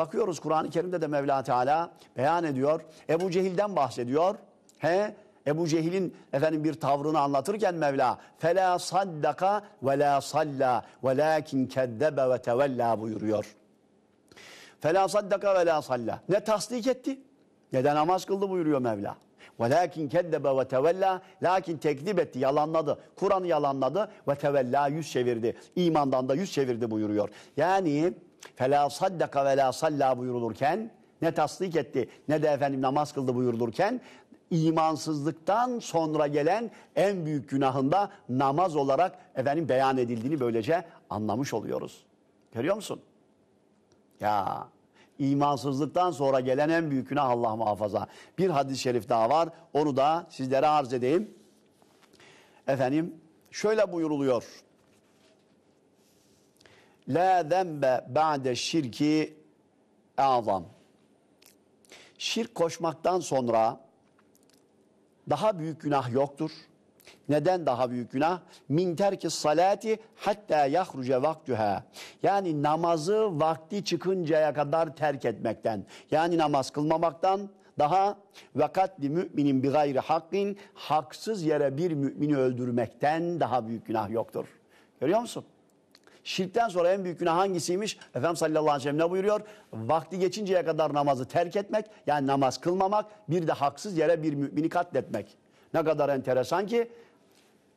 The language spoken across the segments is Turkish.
Bakıyoruz Kur'an-ı Kerim'de de Mevla Teala beyan ediyor. Ebu Cehil'den bahsediyor. He? Ebu Cehil'in efendim bir tavrını anlatırken Mevla fela saddaka ve la salla velakin kezzebe ve tevella buyuruyor. Fela saddaka ve la salla. Ne tasdik etti ne de namaz kıldı buyuruyor Mevla. Velakin kezzebe ve tevella lakin tekzip etti, yalanladı. Kur'an'ı yalanladı ve tevella yüz çevirdi. İmandan da yüz çevirdi buyuruyor. Yani fela saddaka ve la salla buyurulurken ne tasdik etti ne de efendim namaz kıldı buyurulurken imansızlıktan sonra gelen en büyük günahında namaz olarak efendim beyan edildiğini böylece anlamış oluyoruz. Görüyor musun? Ya imansızlıktan sonra gelen en büyük günah Allah muhafaza. Bir hadis-i şerif daha var. Onu da sizlere arz edeyim. Efendim şöyle buyuruluyor. La zembe ba'de şirki azam. Şirk koşmaktan sonra daha büyük günah yoktur. Neden daha büyük günah? Min terki salati hatta yahruce vaktuha. Yani namazı vakti çıkıncaya kadar terk etmekten. Yani namaz kılmamaktan daha ve katli müminin bi gayri hakkin haksız yere bir mümini öldürmekten daha büyük günah yoktur. Görüyor musun? Şirkten sonra en büyük günah hangisiymiş? Efendimiz sallallahu aleyhi ve sellem ne buyuruyor? Vakti geçinceye kadar namazı terk etmek, yani namaz kılmamak, bir de haksız yere bir mümini katletmek. Ne kadar enteresan ki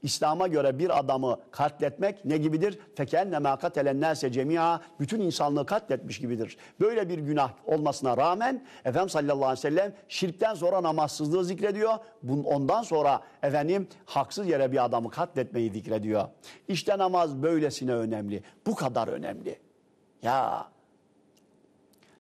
İslam'a göre bir adamı katletmek ne gibidir? Fekenne ma katelen nase cemia bütün insanlığı katletmiş gibidir. Böyle bir günah olmasına rağmen Efendimiz sallallahu aleyhi ve sellem şirkten sonra namazsızlığı zikrediyor. Ondan sonra efendim haksız yere bir adamı katletmeyi zikrediyor. İşte namaz böylesine önemli. Bu kadar önemli. Ya